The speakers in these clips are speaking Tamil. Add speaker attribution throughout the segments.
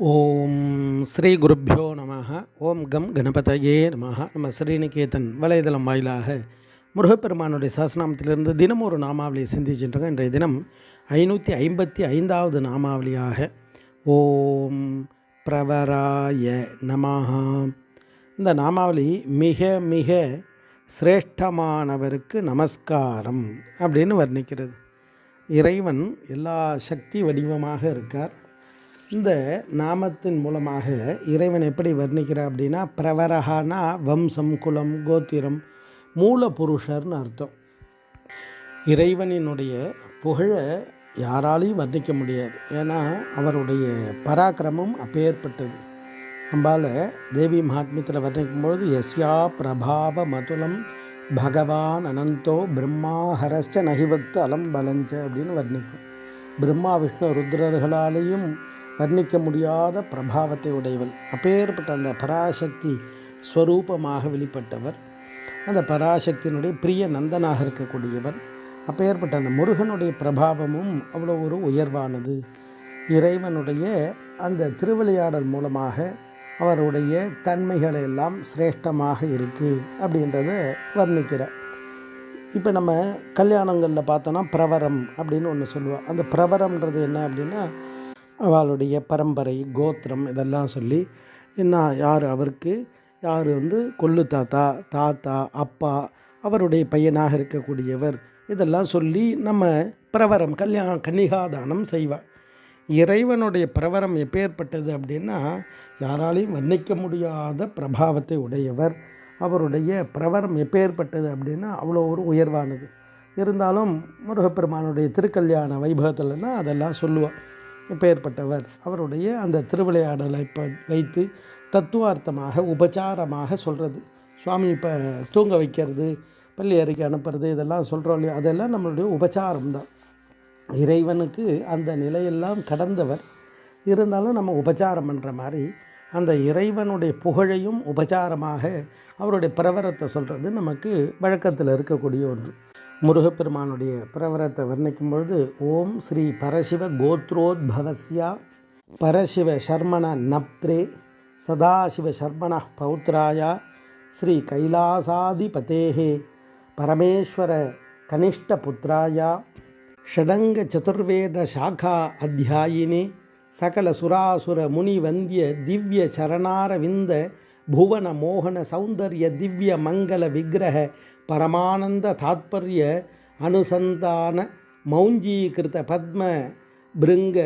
Speaker 1: ஓம் ஸ்ரீ குருப்பியோ நம ஓம் கம் கணபதையே நம நம்ம ஸ்ரீநிகேதன் வலைதளம் வாயிலாக முருகப்பெருமானுடைய சாசனாமத்திலிருந்து தினம் ஒரு நாமாவளியை சிந்திச்சுட்டுருக்கோம் இன்றைய தினம் ஐநூற்றி ஐம்பத்தி ஐந்தாவது நாமாவளியாக ஓம் பிரவராய நமஹா. இந்த நாமாவளி மிக மிக சிரேஷ்டமானவருக்கு நமஸ்காரம் அப்படின்னு வர்ணிக்கிறது. இறைவன் எல்லா சக்தி வடிவமாக இருக்கார். இந்த நாமத்தின் மூலமாக இறைவன் எப்படி வர்ணிக்கிறார் அப்படின்னா பிரவரகானா வம்சம் குலம் கோத்திரம் மூலபுருஷர்னு அர்த்தம். இறைவனினுடைய புகழை யாராலையும் வர்ணிக்க முடியாது. ஏன்னா அவருடைய பராக்கிரமம் அப்பேற்பட்டது. அம்பால தேவி மகாத்மியத்தில் வர்ணிக்கும்பொழுது எஸ்யா பிரபாவ மதுலம் பகவான் அனந்தோ பிரம்மா ஹரஸ்ட நகிவக்து அலம் பலஞ்ச அப்படின்னு வர்ணிக்கும். பிரம்மா விஷ்ணு ருத்ரர்களாலேயும் வர்ணிக்க முடியாத பிரபாவத்தை உடையவள். அப்பேற்பட்ட அந்த பராசக்தி ஸ்வரூபமாக வெளிப்பட்டவர். அந்த பராசக்தியினுடைய பிரிய நந்தனாக இருக்கக்கூடியவர். அப்பேற்பட்ட அந்த முருகனுடைய பிரபாவமும் அவ்வளோ ஒரு உயர்வானது. இறைவனுடைய அந்த திருவிளையாடல் மூலமாக அவருடைய தன்மைகள் எல்லாம் சிரேஷ்டமாக இருக்குது அப்படின்றத வர்ணிக்கிறார். இப்போ நம்ம கல்யாணங்களில் பார்த்தோன்னா பிரவரம் அப்படின்னு ஒன்று சொல்லுவோம் அந்த பிரவரம்ன்றது என்ன அப்படின்னா அவளுடைய பரம்பரை கோத்திரம் இதெல்லாம் சொல்லி என்ன யார் அவருக்கு? யார் வந்து? கொள்ளு தாத்தா தாத்தா அப்பா அவருடைய பையனாக இருக்கக்கூடியவர். இதெல்லாம் சொல்லி நம்ம பிரவரம் கல்யாணம் கன்னிகாதானம் செய்வாள் இறைவனுடைய பிரவரம் எப்பேற்பட்டது அப்படின்னா யாராலையும் வர்ணிக்க முடியாத பிரபாவத்தை உடையவர். அவருடைய பிரவரம் எப்பேற்பட்டது அப்படின்னா அவ்வளோ ஒரு உயர்வானது. இருந்தாலும் முருகப்பெருமானுடைய திருக்கல்யாண வைபவத்தில்னா அதெல்லாம் சொல்லுவாள் பெயர்பட்டவர் அவருடைய அந்த திருவிளையாடலை இப்போ வைத்து தத்துவார்த்தமாக உபச்சாரமாக சொல்கிறது சுவாமி இப்போ தூங்க வைக்கிறது பள்ளி அறைக்கு அனுப்புறது இதெல்லாம் சொல்கிறோம் இல்லையா? அதெல்லாம் நம்மளுடைய உபச்சாரம் தான் இறைவனுக்கு அந்த நிலையெல்லாம் கடந்தவர். இருந்தாலும் நம்ம உபச்சாரம் பண்ணுற மாதிரி அந்த இறைவனுடைய புகழையும் உபச்சாரமாக அவருடைய பிரவரத்தை சொல்கிறது நமக்கு வழக்கத்தில் இருக்கக்கூடிய ஒன்று. முருகப்பெருமானுடைய பிரவரத்தை வர்ணிக்கும் பொழுது ஓம் ஸ்ரீ பரசிவ கோத்ரோத்பவஸ்யா பரசிவ சர்மண நப்த்ரே சதாசிவ சர்மண பௌத்ராயா ஸ்ரீ கைலாசாதிபதேகே பரமேஸ்வர கனிஷ்ட புத்திராயா ஷடங்க சதுர்வேத சாகா அத்தியாயினி சகல சுராசுர முனி வந்திய திவ்ய சரணாரவிந்த புவன மோகன சௌந்தர்ய திவ்ய மங்கள விக்கிரக பரமானந்த தாத்பரிய அனுசந்தான மௌஞ்சீகிருத பத்ம பிருங்க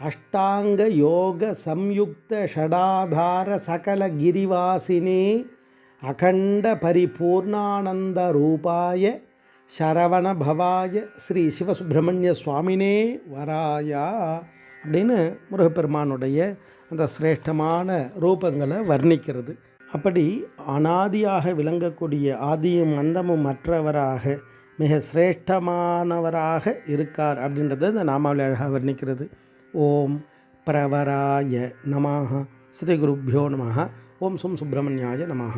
Speaker 1: அஷ்டாங்க யோக சம்யுக்த ஷடாதார சகல கிரிவாசினே அகண்ட பரிபூர்ணானந்த ரூபாய சரவண பவாய ஸ்ரீ சிவசுப்பிரமணிய சுவாமினே வராயா அப்படின்னு முருகப்பெருமானுடைய அந்த சிரேஷ்டமான ரூபங்களை வர்ணிக்கிறது. அப்படி அனாதியாக விளங்கக்கூடிய ஆதியும் அந்தமும் மற்றவராக மிக சிரேஷ்டமானவராக இருக்கார் அப்படின்றத இந்த நாமாவளி அழகாக வர்ணிக்கிறது. ஓம் பிரவராய நமாக ஸ்ரீ குருப்பியோ நம ஓம் சும் சுப்பிரமணியாய நமாக